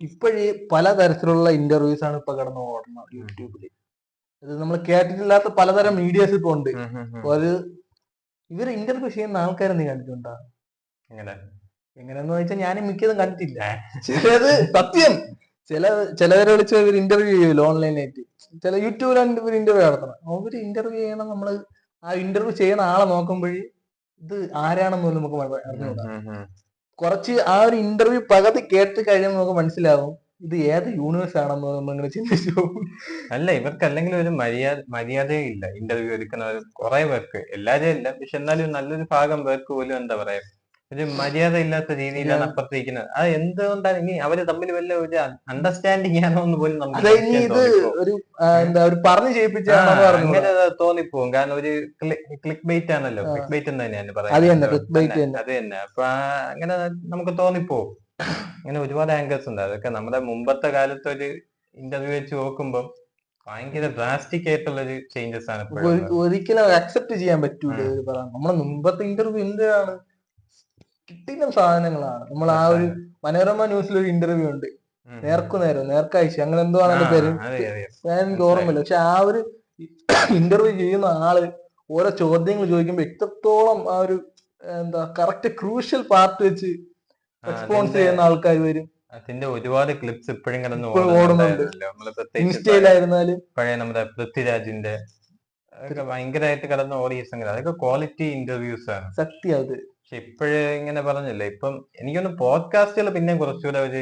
ഇപ്പോഴീ പലതരത്തിലുള്ള ഇന്റർവ്യൂസ് ആണ് ഇപ്പൊ കടന്നു ഓടുന്നത് യൂട്യൂബിൽ. ഇത് നമ്മൾ കേട്ടിട്ടില്ലാത്ത പലതരം മീഡിയസ് ഇപ്പൊ ഉണ്ട്. അത് ഇവർ ഇന്റർവ്യൂ ചെയ്യുന്ന ആൾക്കാരെ നീ കണ്ടിട്ടുണ്ടോ എങ്ങനെ? എങ്ങനെയെന്ന് വെച്ചാൽ ഞാൻ മിക്കതും കണ്ടിട്ടില്ല. ചിലത് സത്യം. ചില ചിലവരെ വിളിച്ച് ഇവർ ഇന്റർവ്യൂ ചെയ്യുമല്ലോ ഓൺലൈനായിട്ട് ചില യൂട്യൂബിലാണ് ഇവർ ഇന്റർവ്യൂ നടത്തണം. അവർ ഇന്റർവ്യൂ ചെയ്യണം നമ്മൾ. ആ ഇന്റർവ്യൂ ചെയ്യുന്ന ആളെ നോക്കുമ്പോഴേ ഇത് ആരാണെന്ന് പോലും നമുക്ക് ഉം. കുറച്ച് ആ ഒരു ഇന്റർവ്യൂ പകുതി കേട്ട് കഴിയുമ്പോൾ നമുക്ക് മനസ്സിലാവും ഇത് ഏത് യൂണിവേഴ്സ് ആണെന്ന് നമ്മൾ ഇങ്ങനെ ചിന്തിച്ചു പോകും. അല്ല ഇവർക്ക് അല്ലെങ്കിൽ ഒരു മര്യാദ മര്യാദയും ഇല്ല. ഇന്റർവ്യൂ എടുക്കുന്നവർ കുറെ പേർക്ക്. എല്ലാവരും ഇല്ല. പക്ഷെ എന്നാലും നല്ലൊരു ഭാഗം പേർക്ക് പോലും എന്താ പറയാ ഒരു മര്യാദ ഇല്ലാത്ത രീതിയിലാണ് അപ്പുറത്തിരിക്കുന്നത്. അത് എന്തുകൊണ്ടാണ് ഇനി അവർ തമ്മിൽ വല്ല ഒരു അണ്ടർസ്റ്റാൻഡിങ് ആണോ എന്ന് പോലും നമുക്ക് ഇത് ഒരു എന്താ ഒരു പറഞ്ഞു അങ്ങനെ അത് തോന്നിപ്പോകും കാരണം ഒരു ക്ലിക്ക് ബൈറ്റ് ആണല്ലോ. ക്ലിക്ക് ബൈറ്റ് എന്ന് തന്നെയാണ് പറയുന്നത്. അത് തന്നെ അപ്പൊ അങ്ങനെ നമുക്ക് തോന്നിപ്പോവും. അങ്ങനെ ഒരുപാട് ആങ്കേഴ്സ് ഉണ്ട്. അതൊക്കെ നമ്മുടെ മുമ്പത്തെ കാലത്ത് ഒരു ഇന്റർവ്യൂ വെച്ച് നോക്കുമ്പോൾ ഭയങ്കര ഡ്രാസ്റ്റിക് ആയിട്ടുള്ള ഒരു ചേഞ്ചസ് ആണ് ഒരിക്കലും അക്സെപ്റ്റ് ചെയ്യാൻ പറ്റൂല നമ്മുടെ നമ്മളെ മുമ്പത്തെ ഇന്റർവ്യൂ എന്താണ് കിട്ടുന്ന സാധനങ്ങളാണ്. നമ്മൾ ആ ഒരു മനോരമ ന്യൂസിൽ ഒരു ഇന്റർവ്യൂ ഉണ്ട്. നേർക്കു നേരം നേർക്കാഴ്ച. അങ്ങനെ എന്തോ ആണ് പേര്. ഞാൻ എനിക്ക് ഓർമ്മയില്ല പക്ഷെ ആ ഒരു ഇന്റർവ്യൂ ചെയ്യുന്ന ആൾ ഓരോ ചോദ്യങ്ങൾ ചോദിക്കുമ്പോ എത്രത്തോളം ആ ഒരു എന്താ കറക്റ്റ് ക്രൂഷ്യൽ പാർട്ട് വെച്ച് റെസ്പോൺസ് ചെയ്യുന്ന ആൾക്കാർ വരും. അതിന്റെ ഒരുപാട് ക്ലിപ്സ് ഇപ്പോഴും കിടന്ന് ഓടുന്നുണ്ട്. ഇൻസ്റ്റയിലായിരുന്നാലും. പഴയ നമ്മുടെ പൃഥ്വിരാജിന്റെ ഭയങ്കരമായിട്ട് കടന്ന ഓടിയ സംഗതി. അതൊക്കെ ക്വാളിറ്റി ഇന്റർവ്യൂസ് ആണ്. സത്യം അത്. പക്ഷെ ഇപ്പോഴ് ഇങ്ങനെ പറഞ്ഞില്ലേ ഇപ്പം എനിക്കൊന്ന് പോഡ്കാസ്റ്റുകൾ പിന്നെ കുറച്ചുകൂടെ ഒരു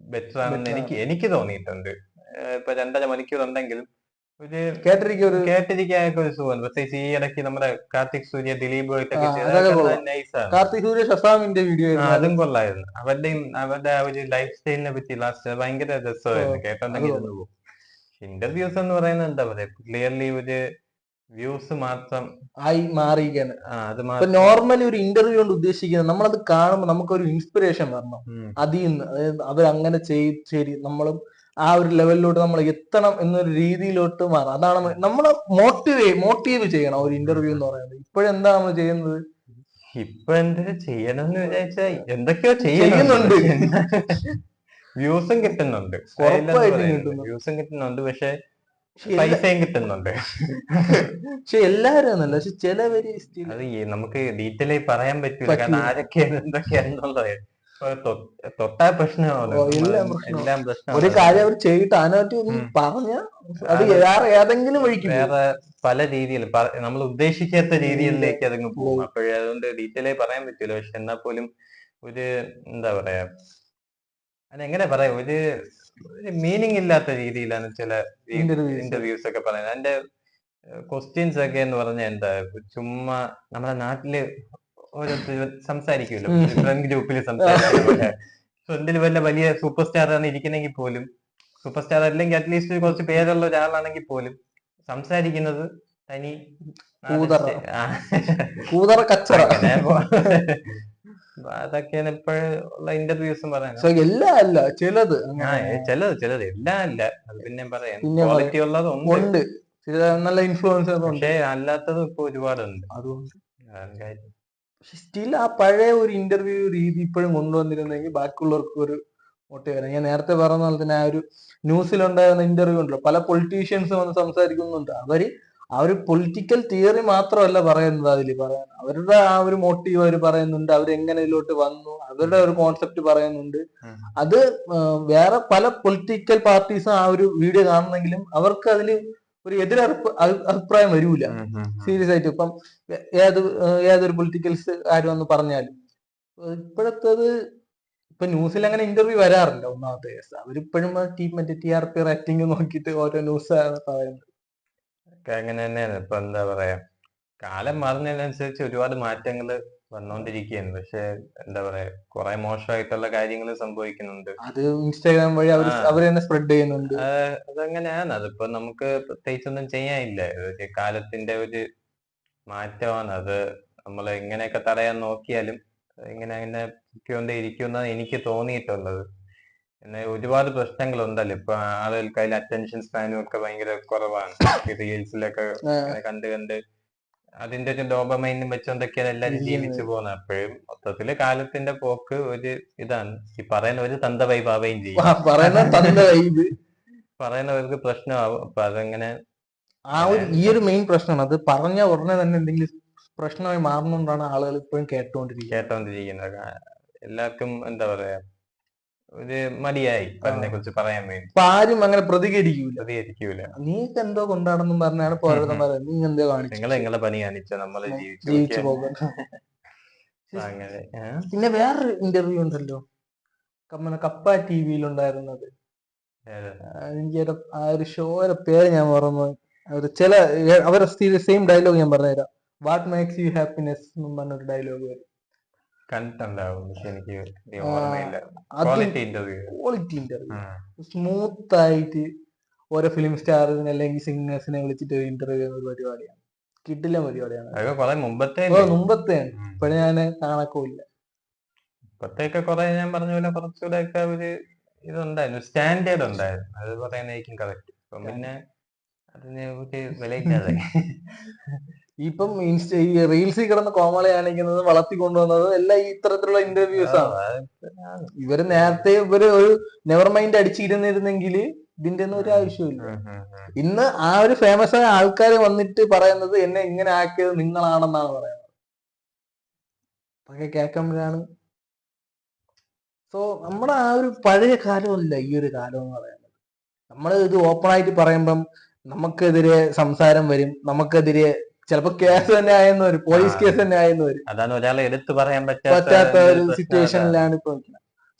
ബെറ്റർ ആണെന്ന് എനിക്ക് എനിക്ക് തോന്നിയിട്ടുണ്ട്. ഇപ്പൊ രണ്ടര മണിക്കൂർ ഉണ്ടെങ്കിലും ഒരു കേട്ടിരിക്കും ഒരു കേട്ടിരിക്കാനൊക്കെ ഒരു സുഖം പ്രത്യേകിച്ച് ഈ ഇടയ്ക്ക് നമ്മുടെ കാർത്തിക് സൂര്യ ദിലീപ് കാർത്തിക് സൂര്യ ഷസാമിന്റെ വീഡിയോ അതും കൊള്ളായിരുന്നു. അവരുടെയും അവരുടെ ആ ഒരു ലൈഫ് സ്റ്റൈലിനെ പറ്റി ലാസ്റ്റ് ഭയങ്കര രസമായിരുന്നു. കേട്ടോണ്ടെങ്കിൽ ഇന്റർവ്യൂസ് എന്ന് പറയുന്നത് എന്താ പറയാ? ക്ലിയർലി ഒരു വ്യൂസ് മാത്രം ആയി മാറിയിരിക്കാണ് ഇപ്പൊ നോർമലി ഒരു ഇന്റർവ്യൂ കൊണ്ട് ഉദ്ദേശിക്കുന്നത് നമ്മളത് കാണുമ്പോൾ നമുക്കൊരു ഇൻസ്പിറേഷൻ വരണം. അതിൽ നിന്ന് അതായത് അവരങ്ങനെ ചെയ് ശരി നമ്മളും ആ ഒരു ലെവലിലോട്ട് നമ്മൾ എത്തണം എന്നൊരു രീതിയിലോട്ട് മാറാം അതാണ് നമ്മൾ- നമ്മളെ മോട്ടിവേ മോട്ടീവ് ചെയ്യണം ഒരു ഇന്റർവ്യൂ എന്ന് പറയുന്നത്. ഇപ്പോഴെന്താ നമ്മൾ ചെയ്യുന്നത്? ഇപ്പൊ എന്താ ചെയ്യണമെന്ന് വിചാരിച്ചാ എന്തൊക്കെയോ ചെയ്യുന്നുണ്ട്. വ്യൂസും കിട്ടുന്നുണ്ട്. വ്യൂസും കിട്ടുന്നുണ്ട്. പക്ഷെ പൈസയും കിട്ടുന്നുണ്ട്. പക്ഷെ എല്ലാരും എന്നല്ല പക്ഷെ ചിലവര് അത് നമുക്ക് ഡീറ്റെയിൽ ആയി പറയാൻ പറ്റില്ല കാരണം ആരൊക്കെ ആരൊക്കെയാണ് എന്തൊക്കെയാണെന്നുള്ളത്. തൊട്ടാ പ്രശ്നമാണ് ഒരു കാര്യം അവർ ചെയ്തിട്ട് അതിനകത്ത് പറഞ്ഞ അത് വേറെ ഏതെങ്കിലും വഴിക്ക് വേറെ പല രീതിയിൽ നമ്മൾ ഉദ്ദേശിക്കാത്ത രീതിയിലേക്ക് അതങ്ങ് പോകും. പോകും. അപ്പോഴേ അതുകൊണ്ട് ഡീറ്റെയിൽ ആയി പറയാൻ പറ്റൂല. പക്ഷെ എന്നാ പോലും ഒരു എന്താ പറയാ? അതെങ്ങനെ പറയാ? ഒരു മീനിങ് ഇല്ലാത്ത രീതിയിലാണ് ചില ഇന്റർവ്യൂസ് ഒക്കെ പറയുന്നത്. അതിന്റെ ക്വസ്റ്റ്യൻസ് ഒക്കെ എന്ന് പറഞ്ഞാൽ എന്താ ചുമ്മാ നമ്മുടെ നാട്ടിൽ ഓരോരുത്തർ സംസാരിക്കുമല്ലോ. ഫ്രണ്ട് ഗ്രൂപ്പിൽ സംസാരിക്കും ഫ്രണ്ടിൽ വല്ല വലിയ സൂപ്പർ സ്റ്റാർ ആണ് ഇരിക്കുന്നെങ്കിൽ പോലും സൂപ്പർ സ്റ്റാർ അല്ലെങ്കിൽ അറ്റ്ലീസ്റ്റ് കുറച്ച് പേരുള്ള ഒരാളാണെങ്കിൽ പോലും സംസാരിക്കുന്നത് തനി കൂതറ. കച്ചറ. അതൊക്കെയാണ് ഇപ്പോഴുള്ള ഇന്റർവ്യൂസും പറയാൻ So, എല്ലാം അല്ല ചിലത് ചിലത് ചിലത് എല്ലാം അല്ല. അത് പിന്നെ പറയാം ക്വാളിറ്റി ഉള്ളതുണ്ട് ഉണ്ട്. ചില നല്ല ഇൻഫ്ലുവൻസേഴ്സ് ഉണ്ട്. പക്ഷേ അല്ലാത്തതും ഇപ്പൊ ഒരുപാടുണ്ട്. അതുകൊണ്ട്. സ്റ്റിൽ ആ പഴയ ഒരു ഇന്റർവ്യൂ രീതി ഇപ്പോഴും കൊണ്ടുവന്നിരുന്നെങ്കിൽ ബാക്കിയുള്ളവർക്ക് ഒരു മോട്ടിവേഷൻ ഞാൻ നേരത്തെ പറഞ്ഞ പോലെ തന്നെ ആ ഒരു ന്യൂസിലുണ്ടായിരുന്ന ഇന്റർവ്യൂ ഉണ്ടല്ലോ. പല പൊളിറ്റീഷ്യൻസ് വന്ന് സംസാരിക്കുന്നുണ്ട്. അവർ ആ ഒരു പൊളിറ്റിക്കൽ തിയറി മാത്രമല്ല പറയുന്നത് അതിൽ പറയാൻ അവരുടെ ആ ഒരു മോട്ടീവ് അവർ പറയുന്നുണ്ട് അവർ എങ്ങനെ ഇതിലോട്ട് വന്നു അവരുടെ ഒരു കോൺസെപ്റ്റ് പറയുന്നുണ്ട്. അത് വേറെ പല പൊളിറ്റിക്കൽ പാർട്ടീസും ആ ഒരു വീഡിയോ കാണുന്നെങ്കിലും അവർക്ക് അതിൽ ഒരു എതിര അഭിപ്രായം വരൂല. സീരിയസ് ആയിട്ട് ഇപ്പം ഏത് ഏതൊരു പൊളിറ്റിക്കൽസ് ആരും ഒന്ന് പറഞ്ഞാലും. ഇപ്പോഴത്തത് ഇപ്പൊ ന്യൂസിൽ അങ്ങനെ ഇന്റർവ്യൂ വരാറില്ല ഒന്നാമത്തെ കേസ്. അവരിപ്പോഴും ടീം മറ്റേ ടി ആർ പി റേറ്റിംഗ് നോക്കിയിട്ട് ഓരോ ന്യൂസ് പറയുന്നത്. ഒക്കെ അങ്ങനെ തന്നെയാണ്. ഇപ്പൊ എന്താ പറയാ കാലം മാറുന്നതിനനുസരിച്ച് ഒരുപാട് മാറ്റങ്ങൾ വന്നുകൊണ്ടിരിക്കുകയാണ് പക്ഷെ എന്താ പറയാ കുറെ മോശമായിട്ടുള്ള കാര്യങ്ങൾ സംഭവിക്കുന്നുണ്ട്. അത് ഇൻസ്റ്റാഗ്രാം വഴി അവർ ആ. അവർ തന്നെ സ്പ്രെഡ് ചെയ്യുന്നുണ്ട്. അതങ്ങനെയാണ്. അതിപ്പോ നമുക്ക് പ്രത്യേകിച്ചൊന്നും ചെയ്യാനില്ല. കാലത്തിന്റെ ഒരു മാറ്റമാണ്. അത് നമ്മൾ എങ്ങനെയൊക്കെ തടയാൻ നോക്കിയാലും ഇങ്ങനെ അങ്ങനെ ഇരിക്കുമെന്നാണ് എനിക്ക് തോന്നിയിട്ടുള്ളത്. പിന്നെ ഒരുപാട് പ്രശ്നങ്ങളുണ്ടല്ലോ. ഇപ്പൊ ആളുകൾക്ക് അതിൽ അറ്റൻഷൻ സ്പാനും ഒക്കെ ഭയങ്കര കുറവാണ്. റീൽസിലൊക്കെ കണ്ട് കണ്ട് അതിന്റെ ഒരു ഡോപമൈനും വെച്ചോണ്ടൊക്കെയാണ് എല്ലാരും. ജീവിച്ചു പോകുന്നത്. അപ്പോഴും മൊത്തത്തിൽ കാലത്തിന്റെ പോക്ക് ഒരു ഇതാണ്. ഈ പറയുന്ന ഒരു തന്ത വൈബ് ആവുകയും ചെയ്യും. പറയുന്നവർക്ക് പ്രശ്നമാവും. അപ്പൊ അതങ്ങനെ ആ ഒരു ഈ ഒരു മെയിൻ പ്രശ്നമാണ്. അത് പറഞ്ഞ ഉടനെ തന്നെ എന്തെങ്കിലും പ്രശ്നമായി മാറുന്നോണ്ടാണ് ആളുകൾ ഇപ്പോഴും കേട്ടോണ്ടിരിക്കുന്നത്. കേട്ടോണ്ടിരിക്കുന്നത്. എല്ലാവർക്കും എന്താ പറയാ ഒരു മടിയായി അതിനെ കുറിച്ച് പറയാൻ വേണ്ടി. ഇപ്പൊ ആരും അങ്ങനെ പ്രതികരിക്കൂല. പ്രതികരിക്കൂല. നീക്ക് എന്തോ കൊണ്ടാണെന്നും പറഞ്ഞാണ് ഓരോരുത്തർ പറയുന്നത്. നീ എന്തോ കാണിച്ചു? നിങ്ങൾ നിങ്ങളെ പണി കാണിച്ച നമ്മളെ ജീവിച്ചു അപ്പൊ അങ്ങനെ പിന്നെ വേറൊരു ഇന്റർവ്യൂ ഉണ്ടല്ലോ. കമ്മന കപ്പ ടി വിയിലുണ്ടായിരുന്നത്? എനിക്ക് ആ ഒരു ഷോയുടെ പേര് ഞാൻ മറന്നു. അവർ ചില അവരുടെ സെയിം ഡയലോഗ് ഞാൻ പറഞ്ഞുതരാം. വാട്ട് മേക്സ് യു ഹാപ്പിനെസ് എന്നും പറഞ്ഞൊരു ഡയലോഗ് വരും. കണ്ടിട്ടുണ്ടാവും. പക്ഷെ എനിക്ക് ഓർമ്മയില്ല. ക്വാളിറ്റി ഇന്റർവ്യൂ സ്മൂത്ത് ആയിട്ട് ഓരോ ഫിലിം സ്റ്റാറിനെ അല്ലെങ്കിൽ സിംഗേഴ്സിനെ വിളിച്ചിട്ട് ഒരു ഇന്റർവ്യൂ ചെയ്യുന്ന ഒരു പരിപാടിയാണ്. കിട്ടില്ല പരിപാടിയാണ്. മുമ്പത്തെ മുമ്പത്തെയാണ്. ഇപ്പഴേ ഞാൻ കാണക്കൂല്ല ഇപ്പത്തേക്ക് കൊറേ ഞാൻ പറഞ്ഞ പോലെ കുറച്ചുകൂടെ ഒക്കെ ഒരു ഇതുണ്ടായിരുന്നു. സ്റ്റാൻഡേർഡ് ഉണ്ടായിരുന്നു. അത് പറയുന്നതായിരിക്കും കറക്റ്റ് പിന്നെ ഒരു വിലയില്ലാതെ ഇപ്പം ഇൻസ്റ്റ ഈ റീൽസിൽ കിടന്ന് കോമളി കാണിക്കുന്നത് വളർത്തി കൊണ്ടുവന്നത് എല്ലാം ഈ ഇത്തരത്തിലുള്ള ഇന്റർവ്യൂസ് ആണ്. ഇവർ നേരത്തെ ഇവർ ഒരു നെവർ മൈൻഡ് അടിച്ചിരുന്നിരുന്നെങ്കിൽ ഇതിന്റെ ഒന്നും ഒരു ആവശ്യമില്ല ഇന്ന് ആ ഒരു ഫേമസ് ആയ ആൾക്കാർ വന്നിട്ട് പറയുന്നത് എന്നെ ഇങ്ങനെ ആക്കിയത് നിങ്ങളാണെന്നാണ് പറയുന്നത്. പക്ഷെ കേൾക്കുമ്പോഴാണ്. സോ നമ്മുടെ ആ ഒരു പഴയ കാലമല്ല ഈ ഒരു കാലം എന്ന് പറയുന്നത്. നമ്മൾ ഇത് ഓപ്പൺ ആയിട്ട് പറയുമ്പം നമുക്കെതിരെ സംസാരം വരും. നമുക്കെതിരെ ചിലപ്പോ കേസ് തന്നെ ആയെന്ന് വരും. പോലീസ് കേസ് തന്നെ ആയെന്ന് വരും. അതാണ് ഒരാളെ എടുത്തു പറയാൻ പറ്റാത്ത ഒരു സിറ്റുവേഷനിലാണ് ഇപ്പൊ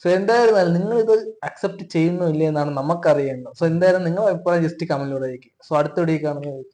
സോ എന്തായാലും നിങ്ങൾ ഇത് അക്സെപ്റ്റ് ചെയ്യുന്നോ ഇല്ലേ എന്നാണ് നമുക്കറിയേണ്ടത്. സോ എന്തായാലും നിങ്ങൾ അഭിപ്രായം ജസ്റ്റ് കമന്റിലൂടെ സോ അടുത്ത വീഡിയോ കാണുന്നത്